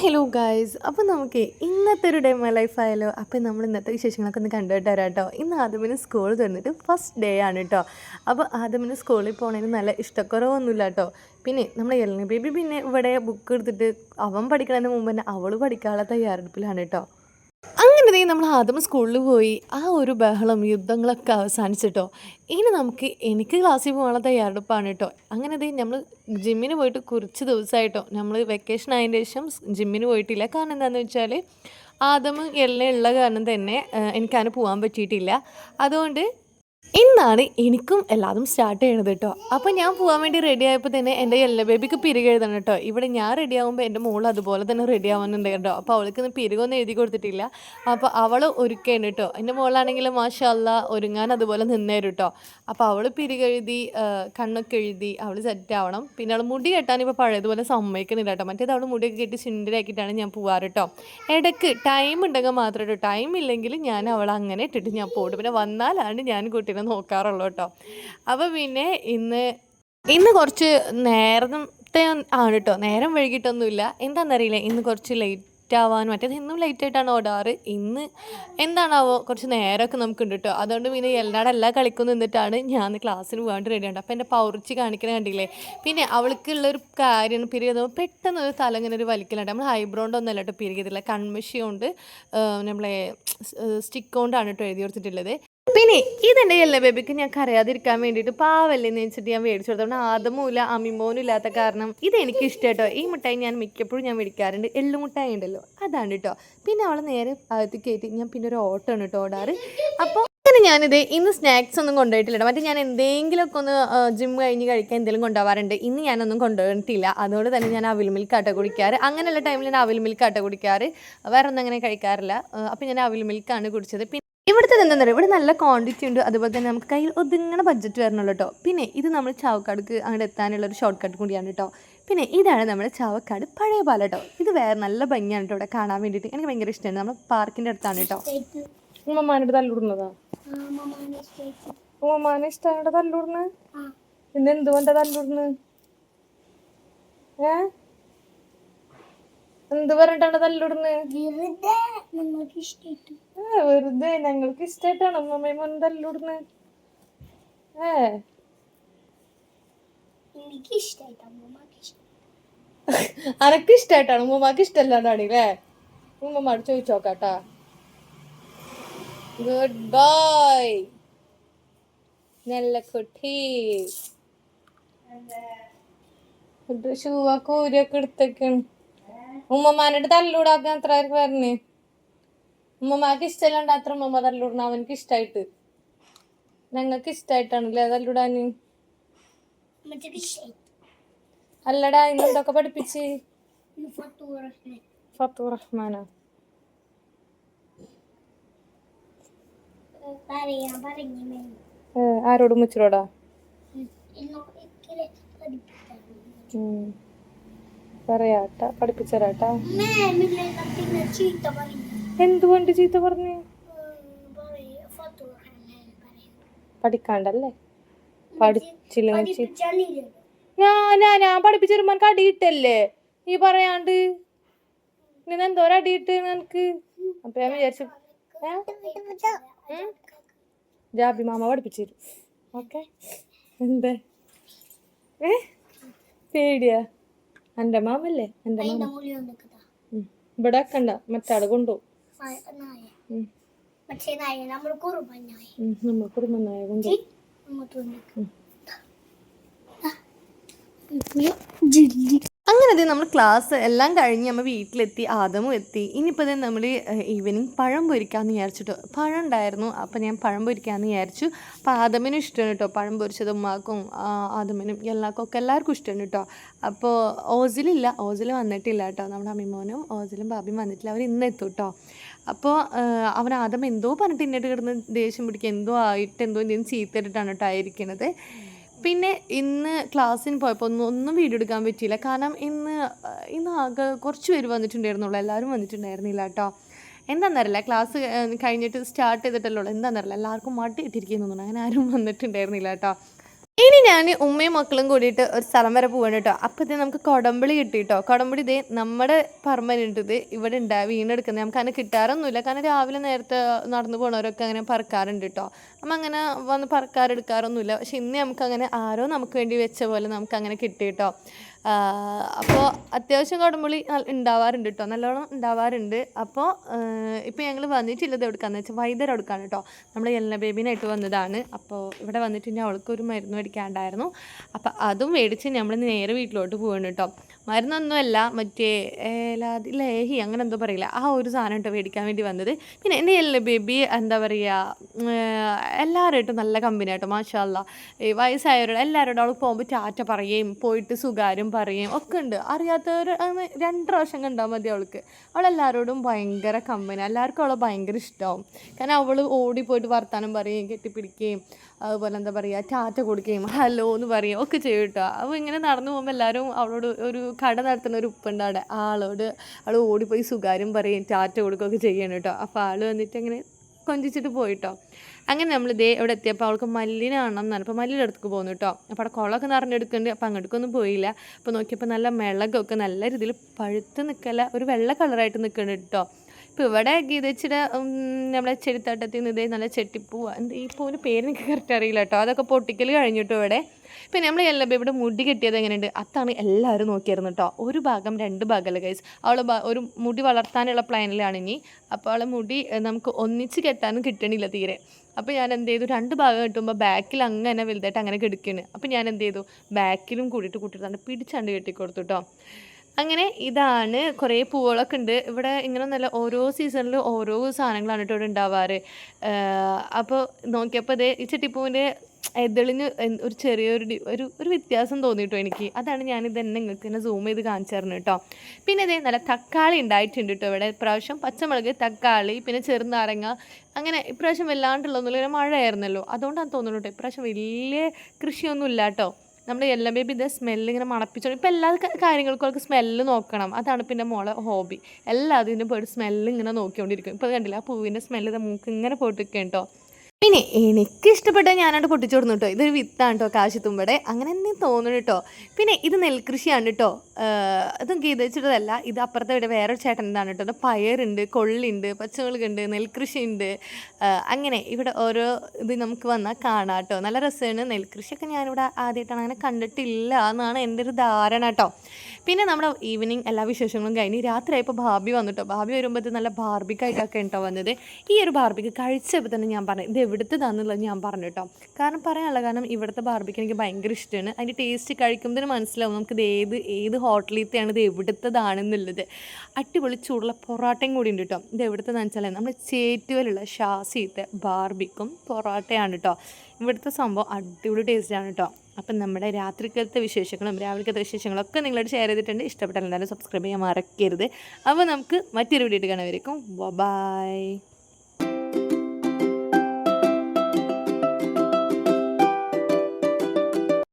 Hello guys അപ്പോൾ നമുക്ക് ഇന്നത്തെ ഒരു ഡേ മൈ ലൈഫ് ആയാലോ? അപ്പോൾ നമ്മൾ ഇന്നത്തെ വിശേഷങ്ങളൊക്കെ ഒന്ന് കണ്ടുപോയിട്ട് വരാം കേട്ടോ. ഇന്ന് ആദമിന് സ്കൂൾ തുറന്നിട്ട് ഫസ്റ്റ് ഡേ ആണ് കേട്ടോ അപ്പോൾ ആദമിന് സ്കൂളിൽ പോകണതിന് നല്ല ഇഷ്ടക്കുറവൊന്നുമില്ല കേട്ടോ പിന്നെ നമ്മുടെ എലിനി ബേബി പിന്നെ ഇവിടെ ബുക്ക് എടുത്തിട്ട് അവൻ പഠിക്കുന്നതിന് മുമ്പ് തന്നെ അവൾ പഠിക്കാനുള്ള തയ്യാറെടുപ്പിലാണ് കേട്ടോ അങ്ങനെ നമ്മൾ ആദ്യം സ്കൂളിൽ പോയി ആ ഒരു ബഹളം യുദ്ധങ്ങളൊക്കെ അവസാനിച്ചിട്ടോ? ഇനി നമുക്ക് എനിക്ക് ക്ലാസ്സിൽ പോകാനുള്ള തയ്യാറെടുപ്പാണ് കേട്ടോ. അങ്ങനെ ദേ നമ്മൾ ജിമ്മിന് പോയിട്ട് കുറച്ച് ദിവസമായിട്ടോ. നമ്മൾ വെക്കേഷൻ ആയതിന് ശേഷം ജിമ്മിന് പോയിട്ടില്ല. കാരണം എന്താണെന്ന് വെച്ചാൽ ആദം എല്ലാം ഉള്ള കാരണം തന്നെ എനിക്കതിന് പോകാൻ പറ്റിയിട്ടില്ല. അതുകൊണ്ട് ഇന്നാണ് എനിക്കും എല്ലാതും സ്റ്റാർട്ട് ചെയ്യണത് കേട്ടോ. അപ്പോൾ ഞാൻ പോകാൻ വേണ്ടി റെഡി ആയപ്പോൾ തന്നെ എന്റെ എല്ലാ ബേബിക്ക് പിരിക് എഴുതണം കേട്ടോ. ഇവിടെ ഞാൻ റെഡി ആകുമ്പോൾ എന്റെ മോൾ അതുപോലെ തന്നെ റെഡി ആവാനുണ്ട് കേട്ടോ. അപ്പോൾ അവൾക്ക് പിരികൊന്നും എഴുതി കൊടുത്തിട്ടില്ല. അപ്പോൾ അവൾ ഒരുക്കേണ്ട കേട്ടോ. എന്റെ മോളാണെങ്കിൽ മാഷല്ല ഒരുങ്ങാൻ അതുപോലെ നിന്നേരും കേട്ടോ. അപ്പോൾ അവൾ പിരികെഴുതി കണ്ണൊക്കെ എഴുതി അവൾ സെറ്റ് ആവണം. പിന്നെ അവൾ മുടി കെട്ടാൻ ഇപ്പോൾ പഴയതുപോലെ സമ്മതിക്കുന്നില്ല കേട്ടോ. മറ്റേത് അവൾ മുടിയൊക്കെ കെട്ടി ചിണ്ടരാക്കിയിട്ടാണ് ഞാൻ പോവാറ് കേട്ടോ. ഇടയ്ക്ക് ടൈം ഉണ്ടെങ്കിൽ മാത്രമേ കേട്ടോ ടൈം ഇല്ലെങ്കിൽ ഞാൻ അവളെ അങ്ങനെ ഇട്ടിട്ട് ഞാൻ പോടും. പിന്നെ വന്നാലാണ് ഞാൻ കുട്ടീനെ നോക്കാറുള്ളൂ കേട്ടോ. അപ്പോൾ പിന്നെ ഇന്ന് ഇന്ന് കുറച്ച് നേരത്തെ ആണ് കേട്ടോ. നേരം വൈകിട്ടൊന്നുമില്ല. എന്താണെന്നറിയില്ല ഇന്ന് കുറച്ച് ലേറ്റ് ആവാനും മറ്റേത് ഇന്നും ലേറ്റ് ആയിട്ടാണ് ഓടാറ്. ഇന്ന് എന്താണാവോ കുറച്ച് നേരമൊക്കെ നമുക്കുണ്ട് കേട്ടോ. അതുകൊണ്ട് പിന്നെ എല്ലാവരും എല്ലാ കളിക്കും നിന്നിട്ടാണ് ഞാൻ ക്ലാസ്സിന് പോകാണ്ട് റെഡി ഉണ്ട് അപ്പോൾ എന്റെ പൗർച്ചി കാണിക്കണ കണ്ടില്ലേ? പിന്നെ അവൾക്കുള്ളൊരു കാര്യം പിരിയത് പെട്ടെന്ന് ഒരു തല ഇങ്ങനെ ഒരു വലിക്കലുണ്ട് നമ്മൾ ഹൈബ്രോണ്ടൊന്നല്ല കേട്ടോ പിരികത്തില്ല കൺമഷി കൊണ്ട് നമ്മളെ സ്റ്റിക്ക് കൊണ്ടാണ് കേട്ടോ എഴുതി കൊടുത്തിട്ടുള്ളത്. പിന്നെ ഇതെന്റെ എല്ലാ ബേബിക്ക് ഞാൻ കരയാതിരിക്കാൻ വേണ്ടിയിട്ട് പാവല്ലേന്ന് വെച്ചിട്ട് ഞാൻ മേടിച്ചു കൊടുത്തോണ്ട് ആദമൂല അമിമോനും ഇല്ലാത്ത കാരണം ഇത് എനിക്ക് ഇഷ്ടം കേട്ടോ ഈ മിഠായി ഞാൻ മിക്കപ്പോഴും ഞാൻ മേടിക്കാറുണ്ട്. എള്ളു മിഠായി ഉണ്ടല്ലോ അതാണ് കേട്ടോ പിന്നെ അവളെ നേരെ അകത്ത് കയറ്റി ഞാൻ പിന്നെ ഒരു ഓട്ടോ ആണ് കേട്ടോ ഓടാറ്. അപ്പോൾ അങ്ങനെ ഞാനിത് ഇന്ന് സ്നാക്സ് ഒന്നും കൊണ്ടുപോയിട്ടില്ല മറ്റേ ഞാൻ എന്തെങ്കിലുമൊക്കെ ഒന്ന് ജിം കഴിഞ്ഞ് കഴിക്കാൻ എന്തെങ്കിലും കൊണ്ടുപോകാറുണ്ട് ഇന്ന് ഞാനൊന്നും കൊണ്ടുപോയിട്ടില്ല. അതുകൊണ്ട് തന്നെ ഞാൻ അവിൽ മിൽക്ക് ആട്ട കുടിക്കാറ്. അങ്ങനെയുള്ള ടൈമിൽ ഞാൻ അവിൽ മിൽക്ക് ആട്ട കുടിക്കാറ്. വേറെ ഒന്നും അങ്ങനെ കഴിക്കാറില്ല. അപ്പോൾ ഞാൻ അവിൽ മിൽക്കാണ് കുടിച്ചത്. ഇവിടുത്തെ എന്താ പറയുക? ഇവിടെ നല്ല ക്വാണ്ടിറ്റി ഉണ്ട്. അതുപോലെ തന്നെ നമുക്ക് കയ്യിൽ ഒതുങ്ങണ ബഡ്ജറ്റ് വരണമല്ലോ കേട്ടോ പിന്നെ ഇത് നമ്മൾ ചാവക്കാടുക്ക് അങ്ങോട്ട് എത്താനുള്ള ഒരു ഷോർട്ട് കട്ട് കൂടിയാണ് കേട്ടോ പിന്നെ ഇതാണ് നമ്മുടെ ചാവക്കാട് പഴയ പാലം കേട്ടോ ഇത് വേറെ നല്ല ഭംഗിയാണ് കേട്ടോ ഇവിടെ കാണാൻ വേണ്ടിയിട്ട്. എനിക്ക് ഭയങ്കര ഇഷ്ടമാണ് നമ്മൾ പാർക്കിന്റെ അടുത്താണ് കേട്ടോ ഉമ്മമാനോട് തല്ലുടുന്നതാ? ഉമ്മമാനെ ഇഷ്ടമാണ് തല്ലുടുന്ന്? പിന്നെ എന്തുകൊണ്ടാ തല്ലുടുന്ന്? ഏ? എന്ത് പറഞ്ഞിട്ടാണ് തല്ലുടുന്ന്? വെറുതെ ഏ, ഞങ്ങൾക്ക് ഇഷ്ടായിട്ടാണ് അമ്മമ്മയും മോൻ തല്ലുടുന്ന്. ഏ. എനിക്ക് ഇഷ്ടമായിട്ട് അമ്മമ്മക്ക് ഇഷ്ടം അനക്ക് ഇഷ്ടായിട്ടാണ് ഉമ്മമാക്ക് ഇഷ്ടമല്ലാണ്ടാണ് അല്ലേ ഉമ്മമാട് ചോദിച്ചോക്കാട്ടാ ഗുഡ് ബൈ നല്ല കുട്ടി ഷൂവാക്കൂരൊക്കെ എടുത്തേക്കാണ് ഉമ്മമാനോട് തല്ലൂടാക്കാൻ അത്ര വരണ്? ഉമ്മമാക്ക് ഇഷ്ടമല്ലാണ്ട് അത്ര ഉമ്മമ്മ തല്ലൂടണം അവനക്ക് ഇഷ്ടമായിട്ട് ഞങ്ങൾക്ക് ഇഷ്ടമായിട്ടാണല്ലേ തല്ലൂടാന് അല്ലടാ ഇന്നെന്തൊക്കെ പഠിപ്പിച്ച്? ഫത്തു റഹ്മാനാ? പറഞ്ഞു ആരോട് പഠിപ്പിച്ചു പറയാട്ടാ പഠിപ്പിച്ചരാട്ടാ. എന്തുകൊണ്ട് ചീത്ത പറഞ്ഞു? പഠിക്കാണ്ടല്ലേ? പഠിച്ചില്ലെങ്കിൽ ഞാനാ ഞാൻ പഠിപ്പിച്ച തരുമ്പോൾ കടിയിട്ടല്ലേ ഈ പറയാണ്ട്. നിന്ന് എന്തോരം അടിയിട്ട് നിനക്ക്? അപ്പൊ ഞാൻ വിചാരിച്ചു? ജാബി മാമ പഠിപ്പിച്ചു തരും. ഓക്കെ? എന്താ? ഏ? പേടിയാ. എന്റെ മാമല്ലേ? എന്റെ മാമ. ഇവിടെ ആക്കണ്ട. മറ്റാൾ കൊണ്ടുപോകും നമ്മൾ കുറുമ്പൻ നായ. ഉം, നമ്മൾ കുടുംബനായ കൊണ്ടുപോകും ജില്ലി അങ്ങനെ അതേ നമ്മൾ ക്ലാസ് എല്ലാം കഴിഞ്ഞ് നമ്മൾ വീട്ടിലെത്തി ആദമും എത്തി. ഇനിയിപ്പോൾ തന്നെ നമ്മൾ ഈവനിങ് പഴം പൊരിക്കാമെന്ന് വിചാരിച്ചിട്ടോ പഴം ഉണ്ടായിരുന്നു. അപ്പോൾ ഞാൻ പഴം പൊരിക്കാമെന്ന് വിചാരിച്ചു. അപ്പോൾ ആദമിനും ഇഷ്ടമാണ് കേട്ടോ പഴം പൊരിച്ചത് ഉമ്മാക്കും ആദമിനും എല്ലാവർക്കും ഒക്കെ എല്ലാവർക്കും ഇഷ്ടമാണ് കേട്ടോ അപ്പോൾ ഓസിലില്ല ഓസിൽ വന്നിട്ടില്ല കേട്ടോ നമ്മുടെ അമ്മിമോനും ഓസിലും ബാബിയും വന്നിട്ടില്ല. അവർ ഇന്ന് എത്തും കേട്ടോ അപ്പോൾ അവൻ ആദം എന്തോ പറഞ്ഞിട്ട് ഇന്നിട്ട് കിടന്ന് ദേഷ്യം പിടിക്കുക എന്തോ ആയിട്ട് എന്തോ എന്തെങ്കിലും ചീത്തയിട്ടിട്ടാണ് കേട്ടോ ആയിരിക്കണത്. പിന്നെ ഇന്ന് ക്ലാസ്സിന് പോയപ്പോൾ ഒന്നും ഒന്നും വീഡിയോ എടുക്കാൻ പറ്റിയില്ല. കാരണം ഇന്ന് ഇന്ന് ആകെ കുറച്ച് പേര് വന്നിട്ടുണ്ടായിരുന്നുള്ളൂ. എല്ലാവരും വന്നിട്ടുണ്ടായിരുന്നില്ല കേട്ടോ. എന്താണെന്നറിയില്ല ക്ലാസ് കഴിഞ്ഞിട്ട് സ്റ്റാർട്ട് ചെയ്തിട്ടല്ലോ എന്താണെന്നറിയില്ല എല്ലാവർക്കും മടി ഇട്ടിരിക്കുന്നു അങ്ങനെ ആരും വന്നിട്ടുണ്ടായിരുന്നില്ല കേട്ടോ. ഇനി ഞാൻ ഉമ്മയും മക്കളും കൂടിയിട്ട് ഒരു സ്ഥലം വരെ പോവാണ് കേട്ടോ. അപ്പോൾ ഇത് നമുക്ക് കൊടമ്പളി കിട്ടി കേട്ടോ കൊടമ്പളി ഇതേ നമ്മുടെ ഇത് ഇവിടെ ഉണ്ടായി വീണെടുക്കുന്നത്. നമുക്ക് അങ്ങനെ കിട്ടാറൊന്നുമില്ല. കാരണം രാവിലെ നേരത്തെ നടന്നു പോണവരൊക്കെ അങ്ങനെ പറക്കാറുണ്ട് കേട്ടോ. നമ്മൾ അങ്ങനെ വന്ന് പറക്കാറെടുക്കാറൊന്നുമില്ല പക്ഷെ ഇന്ന് നമുക്ക് അങ്ങനെ ആരോ നമുക്ക് വേണ്ടി വെച്ച പോലെ നമുക്ക് അങ്ങനെ കിട്ടി കേട്ടോ. അപ്പോൾ അത്യാവശ്യം കുടംപുളി ഉണ്ടാവാറുണ്ട് കേട്ടോ നല്ലോണം ഉണ്ടാവാറുണ്ട്. അപ്പോൾ ഇപ്പോൾ ഞങ്ങൾ വന്നിട്ടില്ലത് എവിടെക്കാന്ന് വെച്ചാൽ വൈദ്യർ എടുക്കാണ് കേട്ടോ നമ്മൾ എല്ല ബേബിനായിട്ട് വന്നതാണ്. അപ്പോൾ ഇവിടെ വന്നിട്ട് അവൾക്ക് ഒരു മരുന്ന് മേടിക്കാണ്ടായിരുന്നു. അപ്പോൾ അതും മേടിച്ച് നമ്മൾ നേരെ വീട്ടിലോട്ട് പോവാണ് കേട്ടോ മരുന്നൊന്നുമല്ല മറ്റേ ഏലാതി ലേഹി അങ്ങനെ എന്തോ പറയില്ല ആ ഒരു സാധനം കേട്ടോ മേടിക്കാൻ വേണ്ടി വന്നത്. പിന്നെ എന്റെ എല്ലാ ബേബി എന്താ പറയുക എല്ലാവരുമായിട്ടും നല്ല കമ്പനി ആട്ടോ മാഷാല്ല ഈ വയസ്സായവരോട് എല്ലാവരോടും അവൾ പോകുമ്പോൾ ടാറ്റ പറയുകയും പോയിട്ട് സുകാര്യം പറയുകയും ഒക്കെ ഉണ്ട്. അറിയാത്തവർ രണ്ട് പ്രാവശ്യം കണ്ടാൽ മതി അവൾക്ക്. അവളെല്ലാവരോടും ഭയങ്കര കമ്പനി എല്ലാവർക്കും അവളെ ഭയങ്കര ഇഷ്ടമാവും കാരണം അവൾ ഓടിപ്പോയിട്ട് വർത്താനം പറയുകയും കെട്ടിപ്പിടിക്കുകയും അതുപോലെ എന്താ പറയുക ടാറ്റ കൊടുക്കുകയും ഹലോ എന്ന് പറയുകയും ഒക്കെ ചെയ്യും കേട്ടോ. അപ്പോൾ ഇങ്ങനെ നടന്നു പോകുമ്പോൾ എല്ലാവരും അവളോട് ഒരു കട നടത്തുന്ന ഒരു ഉപ്പുണ്ട് അവിടെ. ആളോട് ആൾ ഓടിപ്പോയി സുകാര്യം പറയും ടാറ്റ കൊടുക്കുകയൊക്കെ ചെയ്യണം കേട്ടോ. അപ്പോൾ ആൾ വന്നിട്ട് അങ്ങനെ കൊഞ്ചിച്ചിട്ട് പോയിട്ടോ. അങ്ങനെ നമ്മൾ ഇതേ ഇവിടെ എത്തിയപ്പോൾ അവൾക്ക് മല്ലിനെ കാണണം അപ്പോൾ മല്ലിയുടെ അടുത്തേക്ക് പോകുന്നു കേട്ടോ. അപ്പോൾ അവിടെ കുളമൊക്കെ നിറഞ്ഞെടുക്കുന്നുണ്ട്. അപ്പോൾ അങ്ങോട്ടേക്കൊന്നും പോയില്ല. അപ്പോൾ നോക്കിയപ്പോൾ നല്ല മിളകൊക്കെ നല്ല രീതിയിൽ പഴുത്ത് നിൽക്കല ഒരു വെള്ള കളറായിട്ട് നിൽക്കുന്നുണ്ട് കേട്ടോ. ഇപ്പോൾ ഇവിടെ ഗീതച്ചിയുടെ നമ്മളെ ചെടിത്തോട്ടത്തിൽ നിന്ന് ഇതേ നല്ല ചെട്ടിപ്പൂവ എന്ത് ഈ പൂവിന് പേര് എനിക്ക് കറക്റ്റ് അറിയില്ല കേട്ടോ അതൊക്കെ പൊട്ടിക്കൽ കഴിഞ്ഞിട്ടോ ഇവിടെ? പിന്നെ നമ്മൾ എല്ലാം ഇവിടെ മുടി കെട്ടിയത് എങ്ങനെയുണ്ട്? അതാണ് എല്ലാവരും നോക്കിയായിരുന്നു കേട്ടോ ഒരു ഭാഗം രണ്ട് ഭാഗമല്ല ഗൈസ് അവൾ ഒരു മുടി വളർത്താനുള്ള പ്ലാനിലാണ് ഇനി. അപ്പോൾ അവളെ മുടി നമുക്ക് ഒന്നിച്ച് കെട്ടാനും കിട്ടണില്ല തീരെ. അപ്പോൾ ഞാൻ എന്ത് ചെയ്തു? രണ്ട് ഭാഗം കിട്ടുമ്പോൾ ബാക്കിൽ അങ്ങനെ വലുതായിട്ട് അങ്ങനെ കെടുക്കുകയാണ് അപ്പോൾ ഞാൻ എന്ത് ചെയ്തു? ബാക്കിലും കൂടിയിട്ട് കൂട്ടിയിട്ടാണ് പിടിച്ചാണ്ട് കെട്ടിക്കൊടുത്തു കേട്ടോ അങ്ങനെ ഇതാണ് കുറേ പൂവുകളൊക്കെ ഉണ്ട്. ഇവിടെ ഇങ്ങനെ നല്ല ഓരോ സീസണിൽ ഓരോ സാധനങ്ങളാണ് കേട്ടോ ഇവിടെ ഉണ്ടാവാറ്. അപ്പോൾ നോക്കിയപ്പോൾ ഇത് ഈ ചെട്ടിപ്പൂവിന്റെ എതിളിന് ഒരു ചെറിയൊരു ഒരു ഒരു വ്യത്യാസം തോന്നിട്ടോ എനിക്ക്. അതാണ് ഞാനിത് തന്നെ നിങ്ങൾക്ക് തന്നെ സൂം ചെയ്ത് കാണിച്ചു തരണം കേട്ടോ. പിന്നെ ഇതേ നല്ല തക്കാളി ഉണ്ടായിട്ടുണ്ട് കേട്ടോ ഇവിടെ. ഇപ്രാവശ്യം പച്ചമുളക് തക്കാളി പിന്നെ ചെറുനാരങ്ങ അങ്ങനെ ഇപ്രാവശ്യം വല്ലാണ്ടുള്ളൊന്നുമില്ല മഴയായിരുന്നല്ലോ. അതുകൊണ്ടാണ് തോന്നുന്നു കേട്ടോ ഇപ്രാവശ്യം വലിയ കൃഷിയൊന്നും ഇല്ല കേട്ടോ. നമ്മുടെ എല്ലാം ബേബി ഇത് സ്മെല്ലിങ്ങനെ ഇങ്ങനെ ഇപ്പോൾ ഇപ്പം എല്ലാ കാര്യങ്ങൾക്കും അവൾക്ക് സ്മെല്ല് നോക്കണം. അതാണ് പിന്നെ മോളെ ഹോബി എല്ലാത്തിനും പോയിട്ട് സ്മെല്ല് ഇങ്ങനെ നോക്കിക്കൊണ്ടിരിക്കും. ഇപ്പോൾ കണ്ടില്ല ആ പൂവിന്റെ സ്മെല്ല് മൂക്ക് ഇങ്ങനെ പോയിട്ടിരിക്കും കേട്ടോ പിന്നെ എനിക്ക് ഇഷ്ടപ്പെട്ട ഞാനായിട്ട് പൊട്ടിച്ചു കൊടുന്നു കേട്ടോ ഇതൊരു വിത്താണ് കേട്ടോ കാശിത്തുമ്പടെ. അങ്ങനെ തന്നെ തോന്നുന്നു കേട്ടോ പിന്നെ ഇത് നെൽകൃഷിയാണ് കേട്ടോ അതും ഗീതച്ചിട്ടതല്ല ഇത് അപ്പുറത്തെ ഇവിടെ ചേട്ടൻ ചേട്ടന്റെതാണ് കേട്ടോ പയറുണ്ട് കൊള്ളുണ്ട് പച്ചമുളകുണ്ട് നെൽകൃഷിയുണ്ട് അങ്ങനെ ഇവിടെ ഓരോ ഇത് നമുക്ക് വന്നാൽ കാണാം കേട്ടോ നല്ല രസമാണ് നെൽകൃഷിയൊക്കെ ഞാനിവിടെ ആദ്യമായിട്ടാണ് അങ്ങനെ കണ്ടിട്ടില്ല എന്നാണ് എന്റെ ഒരു ധാരണ കേട്ടോ പിന്നെ നമ്മുടെ ഈവനിങ് എല്ലാ വിശേഷങ്ങളും കഴിഞ്ഞ് രാത്രിയായപ്പോൾ ഭാബി വന്നു കേട്ടോ ഭാബി വരുമ്പോഴത്തെ നല്ല ബാർബിക്കായിട്ടൊക്കെ കേട്ടോ വന്നത്. ഈ ഒരു ബാർബിക്ക് കഴിച്ചപ്പോൾ തന്നെ ഞാൻ പറഞ്ഞു ഇത് എവിടുത്തതാണെന്നുള്ളത് ഞാൻ പറഞ്ഞു കേട്ടോ. കാരണം പറയാനുള്ള കാരണം ഇവിടുത്തെ ബാർബിക്ക് എനിക്ക് ഭയങ്കര ഇഷ്ടമാണ് അതിന്റെ ടേസ്റ്റ് കഴിക്കുമ്പോൾ മനസ്സിലാവും നമുക്ക് ഇത് ഏത് ഏത് ഹോട്ടലിലത്തെയാണ് ഇത് എവിടുത്തതാണെന്നുള്ളത്. അടിപൊളി ചൂടുള്ള പൊറോട്ടയും കൂടി ഉണ്ട് കേട്ടോ. ഇത് എവിടുത്തതാണെന്ന് വെച്ചാൽ നമ്മുടെ ചേറ്റുവലുള്ള ഷാസിയത്തെ ബാർബിക്കും പൊറോട്ടയാണ് കേട്ടോ. ഇവിടുത്തെ സംഭവം അടിപൊളി ടേസ്റ്റാണ് കേട്ടോ. അപ്പം നമ്മുടെ രാത്രിക്കലത്തെ വിശേഷങ്ങളും രാവിലത്തെ വിശേഷങ്ങളും ഒക്കെ നിങ്ങളോട് ഷെയർ ചെയ്തിട്ടുണ്ട്. ഇഷ്ടപ്പെട്ടാൽ എന്തായാലും സബ്സ്ക്രൈബ് ചെയ്യാൻ മറക്കരുത്. അപ്പോൾ നമുക്ക് മറ്റൊരു വീഡിയോ കാണാൻ വരയ്ക്കും ബൈ